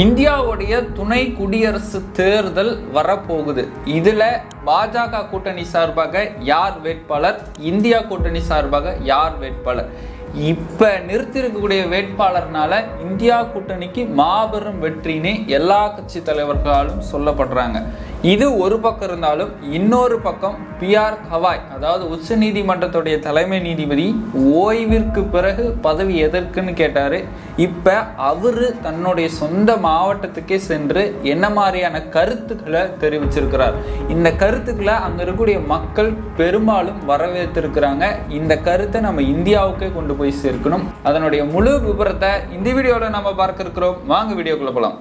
இந்தியாவுடைய துணை குடியரசு தேர்தல் வரப்போகுது. இதுல பாஜக கூட்டணி சார்பாக யார் வேட்பாளர்? இந்தியா கூட்டணி சார்பாக யார் வேட்பாளர்? இப்ப நிறுத்திருக்கக்கூடிய வேட்பாளர்னால இந்தியா கூட்டணிக்கு மாபெரும் வெற்றின்னு எல்லா கட்சி தலைவர்களாலும் சொல்லப்படுறாங்க. இது ஒரு பக்கம் இருந்தாலும் இன்னொரு பக்கம் பிஆர் ஹவாய் அதாவது உச்ச நீதிமன்றத்துடைய தலைமை நீதிபதி ஓய்விற்கு பிறகு பதவி எதற்குன்னு கேட்டாரு. இப்ப அவரு தன்னுடைய சொந்த மாவட்டத்துக்கே சென்று என்ன மாதிரியான கருத்துக்களை தெரிவிச்சிருக்கிறார். இந்த கருத்துக்களை அங்க இருக்கக்கூடிய மக்கள் பெரும்பாலும் வரவேற்றிருக்கிறாங்க. இந்த கருத்தை நம்ம இந்தியாவுக்கே கொண்டு போய் சேர்க்கணும். அதனுடைய முழு விபரத்தை இந்த வீடியோவில் நம்ம பார்க்க இருக்கிறோம். வாங்க வீடியோக்குள்ள போகலாம்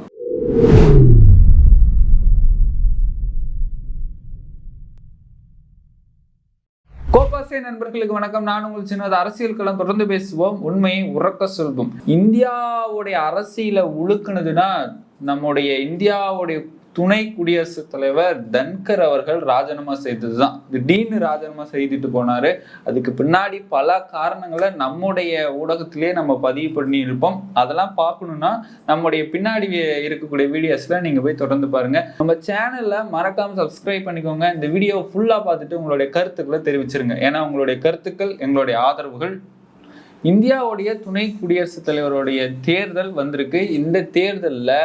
நமஸ்தே நண்பர்களுக்கு வணக்கம். நான் உங்கள் சின்னது அரசியல் களம். தொடர்ந்து பேசுவோம். உண்மையை உறக்க சொல்வோம். இந்தியாவுடைய அரசியல உழுக்குனதுன்னா நம்முடைய இந்தியாவுடைய துணை குடியரசுத் தலைவர் தன்கர் அவர்கள் ராஜினாமா செய்ததுதான். திடீர்னு ராஜினாமா செய்துட்டு போனாரு. அதுக்கு பின்னாடி பல காரணங்களை நம்முடைய ஊடகத்திலேயே நம்ம பதிவு பண்ணி இருப்போம். அதெல்லாம் பார்க்கணும்னா நம்முடைய பின்னாடி இருக்கக்கூடிய வீடியோஸ்ல நீங்க போய் தொடர்ந்து பாருங்க. நம்ம சேனல்ல மறக்காம சப்ஸ்கிரைப் பண்ணிக்கோங்க. இந்த வீடியோ ஃபுல்லா பார்த்துட்டு உங்களுடைய கருத்துக்களை தெரிவிச்சிருங்க. ஏன்னா உங்களுடைய கருத்துக்கள் எங்களுடைய ஆதரவுகள் இந்தியாவுடைய துணை குடியரசுத் தலைவருடைய தேர்தல் வந்திருக்கு. இந்த தேர்தலில்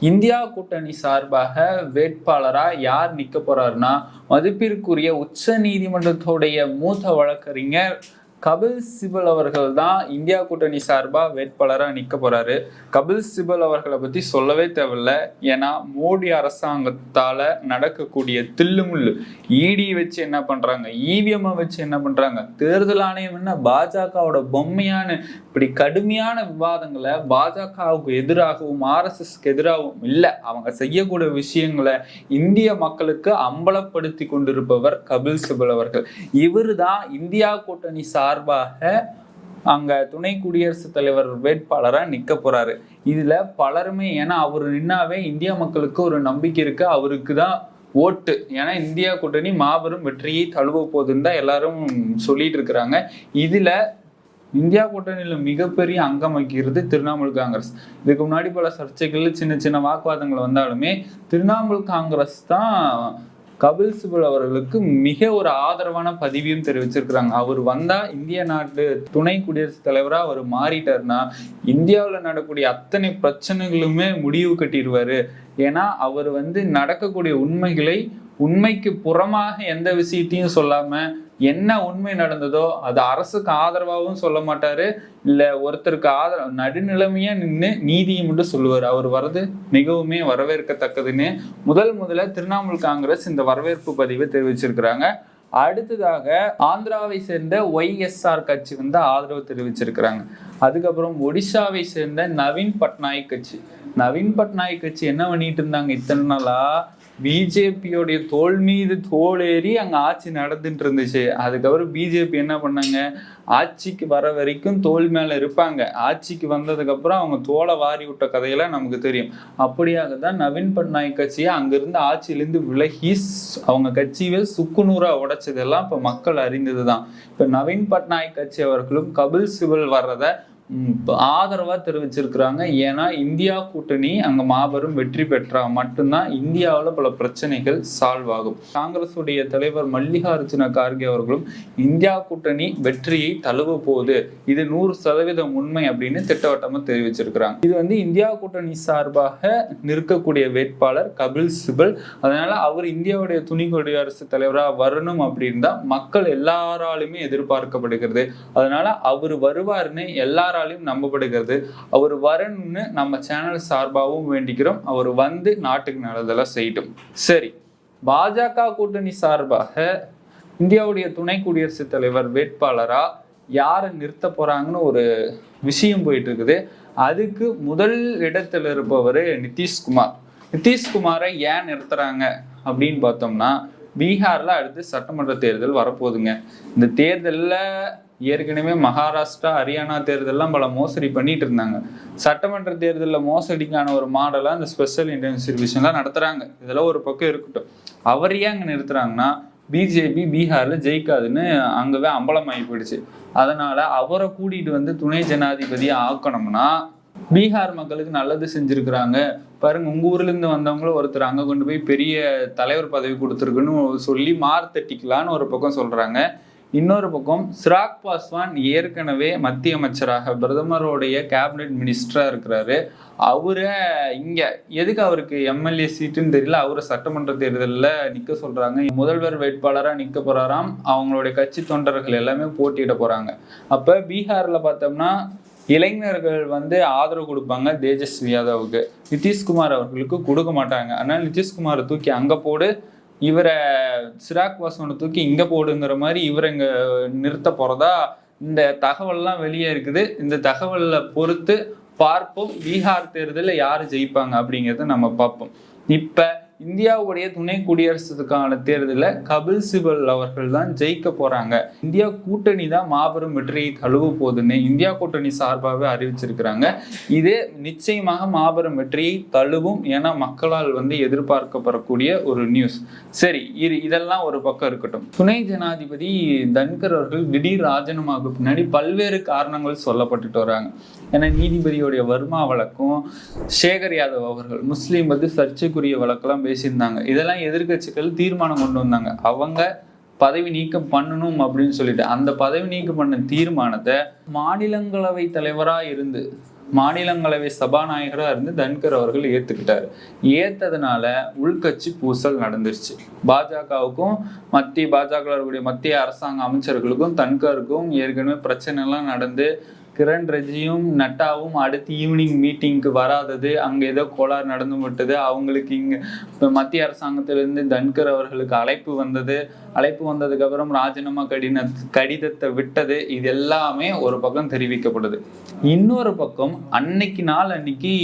இந்தியா கூட்டணி சார்பாக வேட்பாளராக யார் நிற்க போறாருன்னா மதிப்பிற்குரிய உச்ச நீதிமன்றத்துடைய மூத்த வழக்கறிஞர் கபில் சிபல் அவர்கள் தான் இந்தியா கூட்டணி சார்பா வேட்பாளரா நிக்க போறாரு. கபில் சிபல் அவர்களை பற்றி சொல்லவே தேவையில்ல. ஏன்னா மோடி அரசாங்கத்தால நடக்கக்கூடிய தில்லுமுள்ளு. இடி வச்சு என்ன பண்றாங்க? இவிஎம் வச்சு என்ன பண்ணுறாங்க தேர்தல் ஆணையம் என்ன? பாஜகவோட பொம்மையான இப்படி கடுமையான விவாதங்களை பாஜகவுக்கு எதிராகவும் ஆர்எஸ்எஸ்க்கு எதிராகவும் இல்லை. அவங்க செய்யக்கூடிய விஷயங்களை இந்திய மக்களுக்கு அம்பலப்படுத்தி கொண்டிருப்பவர் கபில் சிபல் அவர்கள். இவர் தான் இந்தியா கூட்டணி சார் சார்பாக அங்கே துணை குடியரசுத் தலைவர் வேட்பாளராக நிற்க போகிறாரு இதில் பலருமே ஏன்னா அவர் நின்னாவே இந்திய மக்களுக்கு ஒரு நம்பிக்கை இருக்குது அவருக்கு தான் ஓட்டு. ஏன்னா இந்தியா கூட்டணி மாபெரும் வெற்றியை தழுவ போகுதுன்னு தான் எல்லாரும் சொல்லிட்டு இருக்கிறாங்க. இதில் இந்தியா கூட்டணியில் மிகப்பெரிய அங்கம் வகிக்கிறது திரிணாமுல் காங்கிரஸ். இதுக்கு முன்னாடி பல சர்ச்சைகள் சின்ன சின்ன வாக்குவாதங்கள் வந்தாலுமே திரிணாமுல் காங்கிரஸ் தான் கபில் சிபல் அவர்களுக்கு மிக ஒரு ஆதரவான பதிவையும் தெரிவிச்சிருக்கிறாங்க. அவர் வந்தா இந்திய நாட்டு துணை குடியரசுத் தலைவரா அவர் மாறிட்டாருன்னா இந்தியாவில் நடக்கக்கூடிய அத்தனை பிரச்சனைகளுமே முடிவு கட்டிடுவாரு. ஏன்னா அவர் வந்து நடக்கக்கூடிய உண்மைகளை உண்மைக்கு புறமாக எந்த விஷயத்தையும் சொல்லாம என்ன உண்மை நடந்ததோ அது அரசுக்கு ஆதரவாகவும் சொல்ல மாட்டாரு. இல்ல ஒருத்தருக்கு ஆதரவு நடுநிலைமையா நின்று நீதியை மட்டும் சொல்லுவார். அவர் வர்றது மிகவுமே வரவேற்கத்தக்கதுன்னு முதல் முதல்ல திரிணாமுல் காங்கிரஸ் இந்த வரவேற்பு பதிவை தெரிவிச்சிருக்கிறாங்க. அடுத்ததாக ஆந்திராவை சேர்ந்த ஒய்எஸ்ஆர் கட்சி வந்து ஆதரவு தெரிவிச்சிருக்கிறாங்க. அதுக்கப்புறம் ஒடிசாவை சேர்ந்த நவீன் பட்நாயக் கட்சி. நவீன் பட்நாயக் கட்சி என்ன பண்ணிட்டு இருந்தாங்க? இத்தனை நாளா பிஜேபியோடைய தோல் மீது தோலேறி அங்கே ஆட்சி நடந்துட்டு இருந்துச்சு. அதுக்கப்புறம் பிஜேபி என்ன பண்ணாங்க? ஆட்சிக்கு வர வரைக்கும் தோல் மேலே இருப்பாங்க. ஆட்சிக்கு வந்ததுக்கப்புறம் அவங்க தோலை வாரி விட்ட கதையெல்லாம் நமக்கு தெரியும். அப்படியாக தான் நவீன் பட்நாயக் கட்சியை அங்கிருந்து ஆட்சியிலேருந்து விலகி அவங்க கட்சியை சுக்குநூறாக உடைச்சதெல்லாம் இப்போ மக்கள் அறிந்தது தான் இப்போ நவீன் பட்நாயக் கட்சி அவர்களும் கபில் சிவல் வர்றதை ஆதரவாக ஆதரவா தெரிவிச்சிருக்கிறாங்க. ஏன்னா இந்தியா கூட்டணி அங்கே மாபெரும் வெற்றி பெற்றால் மட்டும்தான் இந்தியாவில் பல பிரச்சனைகள் சால்வ் ஆகும். காங்கிரஸுடைய தலைவர் மல்லிகார்ஜுன கார்கே அவர்களும் இந்தியா கூட்டணி வெற்றியை தழுவ போகுது. இது நூறு சதவீதம் உண்மை அப்படின்னு திட்டவட்டமாக தெரிவிச்சிருக்கிறாங்க. இது வந்து இந்தியா கூட்டணி சார்பாக நிற்கக்கூடிய வேட்பாளர் கபில் சிபல். அதனால அவர் இந்தியாவுடைய துணை குடியரசு தலைவராக வரணும் அப்படின்னு தான் மக்கள் எல்லாராலுமே எதிர்பார்க்கப்படுகிறது. அதனால அவர் வருவாருன்னு எல்லாராலையும் நம்பப்படுகிறது. அவர் வரணும்னு நம்ம சேனல் சார்பாகவும் வேண்டிக்கிறோம். அவர் வந்து நாட்டுக்கு நல்லதெல்லாம் செய்யட்டும். சரி பாஜக கூட்டணி சார்பாக இந்தியாவுடைய துணை குடியரசுத் தலைவர் வேட்பாளராக யாரை நிறுத்த போகிறாங்கன்னு ஒரு விஷயம் போயிட்டு இருக்குது அதுக்கு முதல் இடத்துல இருப்பவர் நிதிஷ்குமார். நிதிஷ்குமாரை ஏன் நிறுத்துறாங்க அப்படின்னு பார்த்தோம்னா பீகாரில் அடுத்து சட்டமன்ற தேர்தல் வரப்போகுதுங்க. இந்த தேர்தலில் ஏற்கனவே மகாராஷ்டிரா ஹரியானா தேர்தல்லாம் பல மோசடி பண்ணிட்டு இருந்தாங்க. சட்டமன்ற தேர்தலில் மோசடிக்கான ஒரு மாடலாக அந்த ஸ்பெஷல் இன்டென்சிவ் டிவிஷன்லாம் நடத்துறாங்க. இதெல்லாம் ஒரு பக்கம் இருக்கட்டும். அவர் ஏன் அங்கே நிறுத்துறாங்கன்னா பிஜேபி பீகாரில் ஜெயிக்காதுன்னு அங்கவே அம்பலமாகி போயிடுச்சு அதனால அவரை கூட்டிகிட்டு வந்து துணை ஜனாதிபதியை ஆக்கணும்னா பீகார் மக்களுக்கு நல்லது செஞ்சுருக்குறாங்க. பாருங்க உங்கள் ஊர்லேருந்து வந்தவங்களும் ஒருத்தர் அங்கே கொண்டு போய் பெரிய தலைவர் பதவி கொடுத்துருக்குன்னு சொல்லி மார்த்தட்டிக்கலான்னு ஒரு பக்கம் சொல்கிறாங்க இன்னொரு பக்கம் சிராக் பாஸ்வான் ஏற்கனவே மத்திய அமைச்சராக பிரதமருடைய கேபினெட் மினிஸ்டராக இருக்கிறாரு. அவரை இங்கே எதுக்கு அவருக்கு எம்எல்ஏ சீட்டுன்னு தெரியல அவரை சட்டமன்ற தேர்தலில் நிற்க சொல்கிறாங்க முதல்வர் வேட்பாளராக நிற்க போகிறாராம் அவங்களுடைய கட்சி தொண்டர்கள் எல்லாமே போட்டியிட போகிறாங்க அப்போ பீகாரில் பார்த்தோம்னா இளைஞர்கள் வந்து ஆதரவு கொடுப்பாங்க தேஜஸ்வி யாதவுக்கு. நிதிஷ்குமார் அவர்களுக்கு கொடுக்க மாட்டாங்க. அதனால் நிதிஷ்குமாரை தூக்கி அங்கே போடு இவரை சிராக் வாசனை தூக்கி இங்க போடுங்கிற மாதிரி இவரை இங்க நிறுத்த போறதா இந்த தகவல்லாம் வெளியே இருக்குது. இந்த தகவலை பொறுத்து பார்ப்போம். பீகார் தேர்தலில் யார் ஜெயிப்பாங்க அப்படிங்கிறத நம்ம பார்ப்போம். இப்போ இந்தியாவுடைய துணை குடியரசுக்கான தேர்தலில் கபில் சிபல் அவர்கள் தான் ஜெயிக்க போகிறாங்க இந்தியா கூட்டணி தான் மாபெரும் வெற்றியை தழுவ போகுதுன்னு இந்தியா கூட்டணி சார்பாகவே அறிவிச்சிருக்கிறாங்க. இது நிச்சயமாக மாபெரும் வெற்றியை தழுவும் என மக்களால் வந்து எதிர்பார்க்கப்படக்கூடிய ஒரு நியூஸ் சரி இது இதெல்லாம் ஒரு பக்கம் இருக்கட்டும். துணை ஜனாதிபதி தன்கர் அவர்கள் திடீர் ராஜினாமாவுக்கு பின்னாடி பல்வேறு காரணங்கள் சொல்லப்பட்டுட்டு வராங்க. ஏன்னா நீதிபதியோடைய வர்மா வழக்கும் சேகர் யாதவ் அவர்கள் முஸ்லீம் வந்து சர்ச்சைக்குரிய வழக்கெல்லாம் பேசியிருந்தாங்க. இதெல்லாம் எதிர்கட்சிகள் தீர்மானம் கொண்டு வந்தாங்க. அவங்க பதவி நீக்கம் பண்ணணும் அப்படின்னு சொல்லிட்டு அந்த பதவி நீக்கம் பண்ண தீர்மானத்தை மாநிலங்களவை தலைவரா இருந்து மாநிலங்களவை சபாநாயகராக இருந்து தன்கர் அவர்கள் ஏத்துக்கிட்டாரு. ஏத்ததுனால உள்கட்சி பூசல் நடந்துருச்சு. பாஜகவுக்கும் மத்திய பாஜக மத்திய அரசாங்க அமைச்சர்களுக்கும் தன்கருக்கும் ஏற்கனவே பிரச்சனை எல்லாம் நடந்து கிரண் ரெஜியும் நட்டாவும் அடுத்து ஈவினிங் மீட்டிங்க்கு வராதது. அங்கே ஏதோ கோளாறு நடந்து விட்டது. அவங்களுக்கு இங்கே இப்போ மத்திய அரசாங்கத்திலிருந்து தன்கர் அவர்களுக்கு அழைப்பு வந்தது. அழைப்பு வந்ததுக்கப்புறம் ராஜினாமா கடின கடிதத்தை விட்டது. இது எல்லாமே ஒரு பக்கம் தெரிவிக்கப்படுது. இன்னொரு பக்கம் அன்னைக்கு நாள் அன்னைக்கு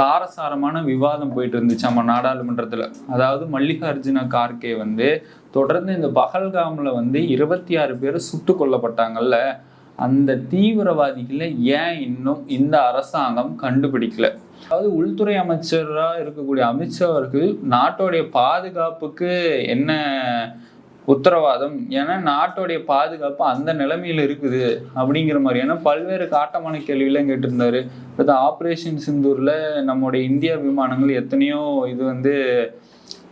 காரசாரமான விவாதம் போயிட்டு இருந்துச்சு நம்ம நாடாளுமன்றத்தில். அதாவது மல்லிகார்ஜுன கார்கே வந்து தொடர்ந்து இந்த பகல்காமில் வந்து இருபத்தி ஆறு பேர் சுட்டு கொல்லப்பட்டாங்கல்ல. அந்த தீவிரவாதிகளை ஏன் இன்னும் இந்த அரசாங்கம் கண்டுபிடிக்கல? அதாவது உள்துறை அமைச்சராக இருக்கக்கூடிய அமித்ஷா அவர்கள் நாட்டோடைய பாதுகாப்புக்கு என்ன உத்தரவாதம்? ஏன்னா நாட்டோடைய பாதுகாப்பு அந்த நிலைமையில இருக்குது அப்படிங்கிற மாதிரியான பல்வேறு காட்டமான கேள்வியெல்லாம் கேட்டிருந்தாரு. இப்போ ஆப்ரேஷன் சிந்தூர்ல நம்முடைய இந்தியா விமானங்கள் எத்தனையோ இது வந்து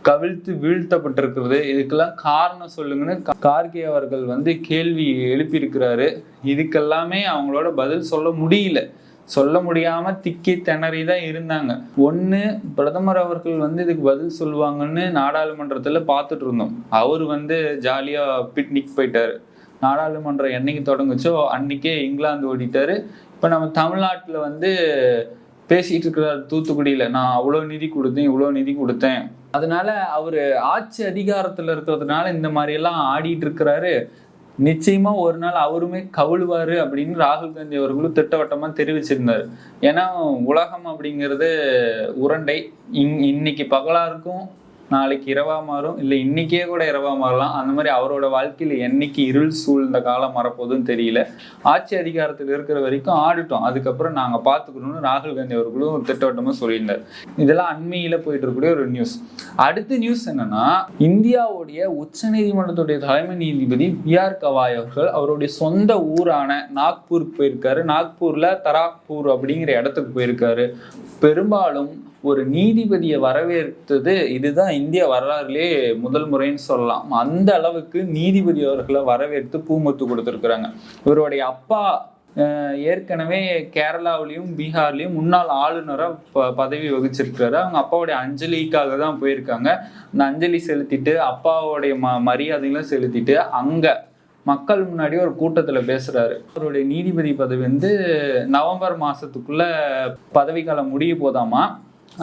கவிழ்த்து வீழ்த்தப்பட்டிருக்கிறது. இதுக்கெல்லாம் காரணம் சொல்லுங்கன்னு கார்கே அவர்கள் வந்து கேள்வி எழுப்பியிருக்கிறாரு. இதுக்கெல்லாமே அவங்களோட பதில் சொல்ல முடியல. சொல்ல முடியாம திக்கி திணறி தான் இருந்தாங்க. ஒன்று பிரதமர் அவர்கள் வந்து இதுக்கு பதில் சொல்லுவாங்கன்னு நாடாளுமன்றத்தில் பார்த்துட்டு இருந்தோம். அவர் வந்து ஜாலியாக பிக்னிக் போயிட்டாரு. நாடாளுமன்றம் என்னைக்கு தொடங்குச்சோ அன்னைக்கே இங்கிலாந்து ஓடிட்டாரு. இப்போ நம்ம தமிழ்நாட்டில் வந்து பேசிட்டு இருக்கிறார் தூத்துக்குடியில. நான் அவ்வளோ நிதி கொடுத்தேன் இவ்வளோ நிதி கொடுத்தேன். அதனால அவர் ஆட்சி அதிகாரத்துல இருக்கிறதுனால இந்த மாதிரி எல்லாம் ஆடிட்டு இருக்கிறாரு. நிச்சயமா ஒரு நாள் அவருமே கவுழுவாரு அப்படின்னு ராகுல் காந்தி அவர்களும் திட்டவட்டமா தெரிவிச்சிருந்தாரு. ஏன்னா உலகம் அப்படிங்கிறது உருண்டை. இன் இன்னைக்கு பகலா இருக்கும் நாளைக்கு இரவா மாறும் இல்லை இன்னைக்கே கூட இரவா மாறலாம். அந்த மாதிரி அவரோட வாழ்க்கையில என்னைக்கு இருள் சூழ்ந்த காலம் வரப்போகுதுன்னு தெரியல. ஆட்சி அதிகாரத்தில் இருக்கிற வரைக்கும் ஆடிட்டோம். அதுக்கப்புறம் நாங்க பாத்துக்கணும்னு ராகுல் காந்தி அவர்களும் திட்டவட்டமா சொல்லியிருந்தார். இதெல்லாம் அண்மையில போயிட்டு இருக்கக்கூடிய ஒரு நியூஸ் அடுத்த நியூஸ் என்னன்னா இந்தியாவுடைய உச்ச நீதிமன்றத்துடைய தலைமை நீதிபதி பி ஆர் கவாய் அவர்கள் அவருடைய சொந்த ஊரான நாக்பூருக்கு போயிருக்காரு. நாக்பூர்ல தராக்பூர் அப்படிங்கிற இடத்துக்கு போயிருக்காரு. பெரும்பாலும் ஒரு நீதிபதியை வரவேற்றது இதுதான் இந்திய வரலாறுலே முதல் முறைன்னு சொல்லலாம். அந்த அளவுக்கு நீதிபதி அவர்களை வரவேற்று பூமுத்து கொடுத்துருக்குறாங்க. இவருடைய அப்பா ஏற்கனவே கேரளாவிலையும் பீகார்லேயும் முன்னாள் ஆளுநராக ப பதவி வகிச்சிருக்கிறாரு. அவங்க அப்பாவுடைய அஞ்சலிக்காக தான் போயிருக்காங்க. அந்த அஞ்சலி செலுத்திட்டு அப்பாவுடைய ம மரியாதைகளும் செலுத்திட்டு அங்கே மக்கள் முன்னாடி ஒரு கூட்டத்தில் பேசுகிறாரு அவருடைய நீதிபதி பதவி வந்து நவம்பர் மாதத்துக்குள்ளே பதவிக்காலம் முடிய போதாமா?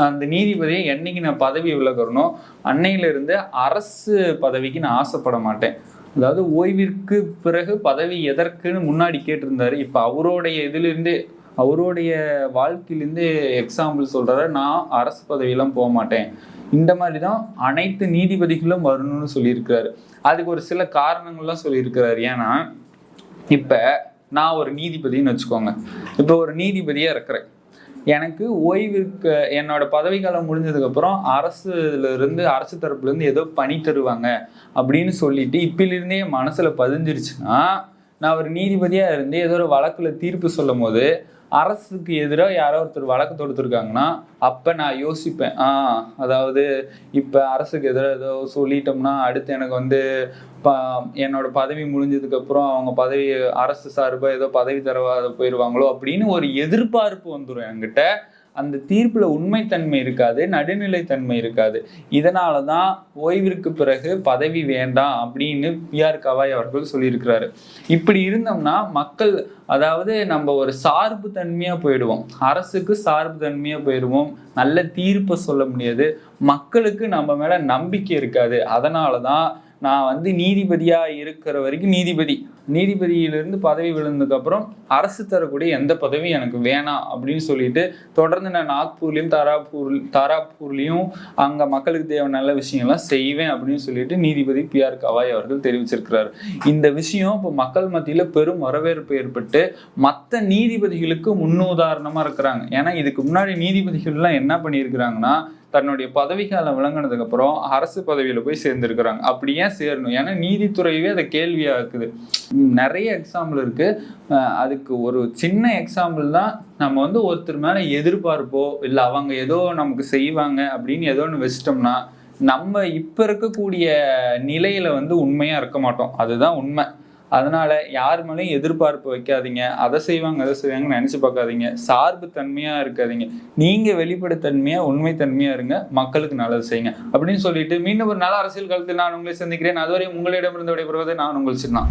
அந்த நீதிபதியை என்னைக்கு நான் பதவி விலகிறனோ அன்னையிலிருந்து அரசு பதவிக்கு நான் ஆசைப்பட மாட்டேன். அதாவது ஓய்விற்கு பிறகு பதவி எதற்குன்னு முன்னாடி கேட்டிருந்தாரு. இப்போ அவருடைய இதிலிருந்து அவருடைய வாழ்க்கையிலேருந்து எக்ஸாம்பிள் சொல்கிறாரு நான் அரசு பதவியெல்லாம் போக மாட்டேன். இந்த மாதிரி தான் அனைத்து நீதிபதிகளும் வரணும்னு சொல்லியிருக்கிறாரு. அதுக்கு ஒரு சில காரணங்கள்லாம் சொல்லியிருக்கிறாரு. ஏன்னா இப்போ நான் ஒரு நீதிபதின்னு வச்சுக்கோங்க. இப்போ ஒரு நீதிபதியாக இருக்கிறேன். எனக்கு ஓய்விற்கு என்னோட பதவிக்காலம் முடிஞ்சதுக்கப்புறம் அரசுல இருந்து அரசு தரப்புலேருந்து ஏதோ பணி தருவாங்க அப்படின்னு சொல்லிட்டு இப்பிலிருந்தே என் பதிஞ்சிருச்சுன்னா நான் ஒரு நீதிபதியாக இருந்து ஏதோ ஒரு வழக்கில் தீர்ப்பு சொல்லும் போது அரசுக்கு எதிராக யாரோ ஒருத்தர் வழக்கு தொடுத்துருக்காங்கன்னா அப்போ நான் யோசிப்பேன். ஆ அதாவது இப்போ அரசுக்கு எதிராக ஏதோ சொல்லிட்டோம்னா அடுத்து எனக்கு வந்து ப என்னோட பதவி முடிஞ்சதுக்கப்புறம் அவங்க பதவி அரசு சார்பாக ஏதோ பதவி தரவாத போயிடுவாங்களோ அப்படின்னு ஒரு எதிர்பார்ப்பு வந்துடும் என்கிட்ட. அந்த தீர்ப்பில் உண்மைத்தன்மை இருக்காது நடுநிலைத்தன்மை இருக்காது. இதனால தான் ஓய்விற்கு பிறகு பதவி வேண்டாம் அப்படின்னு பிஆர் கவாய் அவர்கள் சொல்லியிருக்கிறாரு. இப்படி இருந்தோம்னா மக்கள் அதாவது நம்ம ஒரு சார்பு தன்மையாக போயிடுவோம். அரசுக்கு சார்பு தன்மையாக போயிடுவோம். நல்ல தீர்ப்பை சொல்ல முடியாது. மக்களுக்கு நம்ம மேலே நம்பிக்கை இருக்காது. அதனால தான் நான் வந்து நீதிபதியா இருக்கிற வரைக்கும் நீதிபதி. நீதிபதியிலிருந்து பதவி விழுந்ததுக்கு அப்புறம் அரசு தரக்கூடிய எந்த பதவியும் எனக்கு வேணாம் அப்படின்னு சொல்லிட்டு தொடர்ந்து நான் நாக்பூர்லயும் தாராப்பூர் தாராப்பூர்லயும் அங்க மக்களுக்கு தேவையான நல்ல விஷயங்கள்லாம் செய்வேன் அப்படின்னு சொல்லிட்டு நீதிபதி பி ஆர் கவாய் அவர்கள் தெரிவிச்சிருக்கிறார். இந்த விஷயம் இப்போ மக்கள் மத்தியில பெரும் வரவேற்பு ஏற்பட்டு மற்ற நீதிபதிகளுக்கு முன்னுதாரணமாக இருக்கிறாங்க. ஏன்னா இதுக்கு முன்னாடி நீதிபதிகள்லாம் என்ன பண்ணியிருக்கிறாங்கன்னா தன்னுடைய பதவிகாலம் விளங்கினதுக்கு அப்புறம் அரசு பதவியில போய் சேர்ந்துருக்குறாங்க. அப்படி ஏன் சேரணும்? ஏன்னா நீதித்துறையவே அதை கேள்வியாக இருக்குது நிறைய எக்ஸாம்பிள் இருக்கு. அதுக்கு ஒரு சின்ன எக்ஸாம்பிள் தான் நம்ம வந்து ஒருத்தர் மேல எதிர்பார்ப்போ இல்லை அவங்க ஏதோ நமக்கு செய்வாங்க அப்படின்னு ஏதோ ஒன்று வச்சிட்டோம்னா நம்ம இப்ப இருக்கக்கூடிய நிலையில வந்து உண்மையா இருக்க மாட்டோம். அதுதான் உண்மை. அதனால யார் மேலேயும் எதிர்பார்ப்பு வைக்காதீங்க. அதை செய்வாங்க அதை செய்வாங்கன்னு நினச்சி பார்க்காதீங்க. சார்பு தன்மையாக இருக்காதீங்க. நீங்கள் வெளிப்படைத்தன்மையாக உண்மைத்தன்மையாக இருங்க. மக்களுக்கு நல்லது செய்யுங்க. அப்படின்னு சொல்லிட்டு மீண்டும் ஒரு நல்ல அரசியல் காலத்தில் நான் உங்களை சந்திக்கிறேன். அதுவரை உங்களிடமிருந்து விடைபெறுவது நான் உங்கள் சின்ன